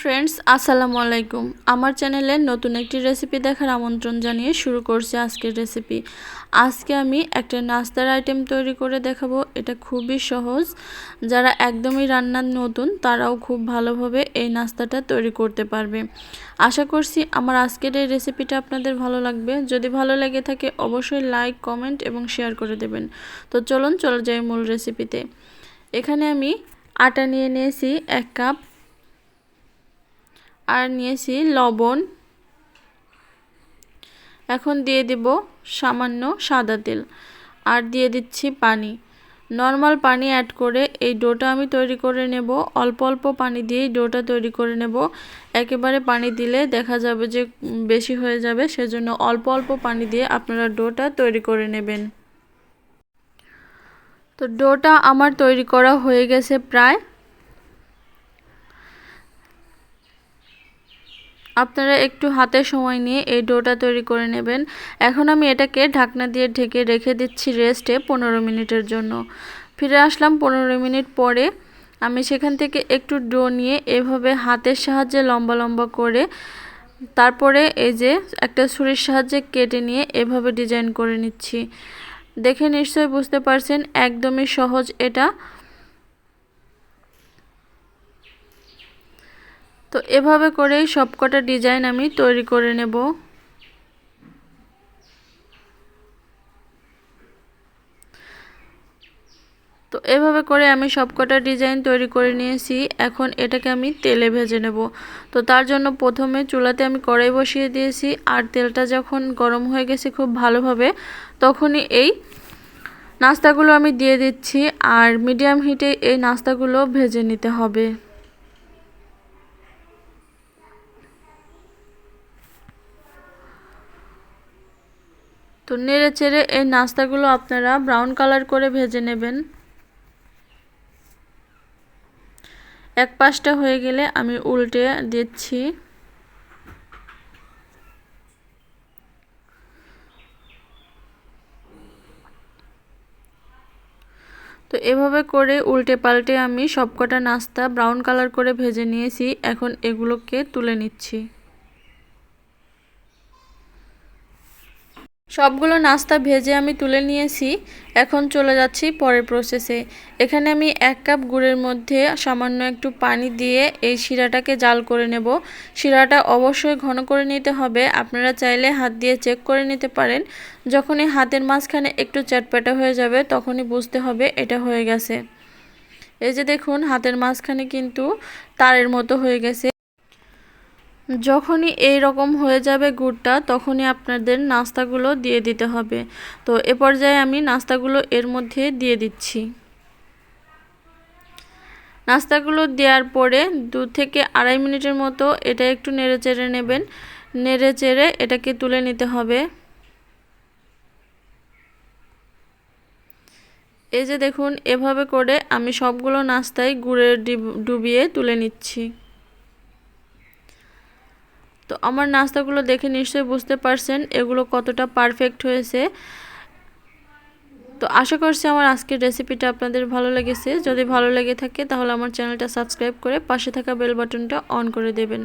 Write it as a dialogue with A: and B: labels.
A: Friends আসসালামু আলাইকুম। আমার চ্যানেলে নতুন একটি রেসিপি দেখার আমন্ত্রণ জানিয়ে শুরু করছি আজকের রেসিপি আজকে আমি একটা নাস্তার আইটেম তৈরি করে দেখাবো। এটা খুবই সহজ। যারা একদমই রান্নার নতুন, তারাও খুব ভালোভাবে এই নাস্তাটা তৈরি করতে পারবে। আশা করছি আমার আজকের এই রেসিপিটা আপনাদের ভালো লাগবে। যদি ভালো লেগে থাকে, অবশ্যই লাইক কমেন্ট এবং শেয়ার করে দেবেন। তো চলুন, চলে যাই মূল রেসিপিতে এখানে আমি আটা নিয়ে নিয়েছি এক কাপ আর নিয়েছি লবণ। এখন দিয়ে দেব সামান্য সাদা তেল আর দিয়ে দিচ্ছি পানি। নর্মাল পানি অ্যাড করে এই ডোটা আমি তৈরি করে নেব। অল্প অল্প পানি দিয়েই ডোটা তৈরি করে নেব। একেবারে পানি দিলে দেখা যাবে যে বেশি হয়ে যাবে, সেজন্য অল্প অল্প পানি দিয়ে আপনারা ডোটা তৈরি করে নেবেন। তো ডোটা আমার তৈরি করা হয়ে গেছে প্রায়। আপনারা একটু হাতে সময় নিয়ে এই ডোটা তৈরি করে নেবেন। এখন আমি এটাকে ঢাকনা দিয়ে ঢেকে রেখে দিচ্ছি রেস্টে পনেরো মিনিটের জন্য। ফিরে আসলাম পনেরো মিনিট পরে। আমি সেখান থেকে একটু ডো নিয়ে এভাবে হাতের সাহায্যে লম্বা লম্বা করে তারপরে এই যে একটা ছুরির সাহায্যে কেটে নিয়ে এভাবে ডিজাইন করে নিচ্ছি। দেখে নিশ্চয়ই বুঝতে পারছেন, একদমই সহজ এটা। তো এভাবে করেই সবকটা ডিজাইন আমি তৈরি করে নেব। তো এভাবে করে আমি সবকটা ডিজাইন তৈরি করে নিয়েছি। এখন এটাকে আমি তেলে ভেজে নেব। তো তার জন্য প্রথমে চুলাতে আমি কড়াই বসিয়ে দিয়েছি। আর তেলটা যখন গরম হয়ে গেছে খুব ভালোভাবে, তখনই এই নাস্তাগুলো আমি দিয়ে দিচ্ছি। আর মিডিয়াম হিটে এই নাস্তাগুলো ভেজে নিতে হবে। তো নেড়ে চেড়ে এই নাস্তাগুলো আপনারা ব্রাউন কালার করে ভেজে নেবেন। এক পাশটা হয়ে গেলে আমি উল্টে দিচ্ছি। তো এভাবে করে উল্টে পাল্টে আমি সবকটা নাস্তা ব্রাউন কালার করে ভেজে নিয়েছি। এখন এগুলোকে তুলে নিচ্ছি। সবগুলো নাস্তা ভেজে আমি তুলে নিয়েছি। এখন চলে যাচ্ছি পরের প্রসেসে এখানে আমি এক কাপ গুড়ের মধ্যে সামান্য একটু পানি দিয়ে এই শিরাটাকে জাল করে নেব। শিরাটা অবশ্যই ঘন করে নিতে হবে। আপনারা চাইলে হাত দিয়ে চেক করে নিতে পারেন। যখনই হাতের মাঝখানে একটু চ্যাটপ্যাটা হয়ে যাবে, তখনই বুঝতে হবে এটা হয়ে গেছে। এই যে দেখুন, হাতের মাঝখানে কিন্তু তারের মতো হয়ে গেছে। যখনই এই রকম হয়ে যাবে গুড়টা, তখনই আপনাদের নাস্তাগুলো দিয়ে দিতে হবে। তো এ পর্যায়ে আমি নাস্তাগুলো এর মধ্যে দিয়ে দিচ্ছি। নাস্তাগুলো দেওয়ার পরে দু থেকে আড়াই মিনিটের মতো এটা একটু নেড়ে চেড়ে নেবেন। নেড়ে চেড়ে এটাকে তুলে নিতে হবে। এই যে দেখুন, এভাবে করে আমি সবগুলো নাস্তায় গুড়ের ডুবিয়ে তুলে নিচ্ছি। তো আমার নাস্তাগুলো দেখে নিশ্চয়ই বুঝতে পারছেন, এগুলো কতটা পারফেক্ট হয়েছে। তো আশা করছি আমার আজকের রেসিপিটা আপনাদের ভালো লেগেছে। যদি ভালো লেগে থাকে তাহলে আমার চ্যানেলটা সাবস্ক্রাইব করে পাশে থাকা বেল বাটনটা অন করে দেবেন।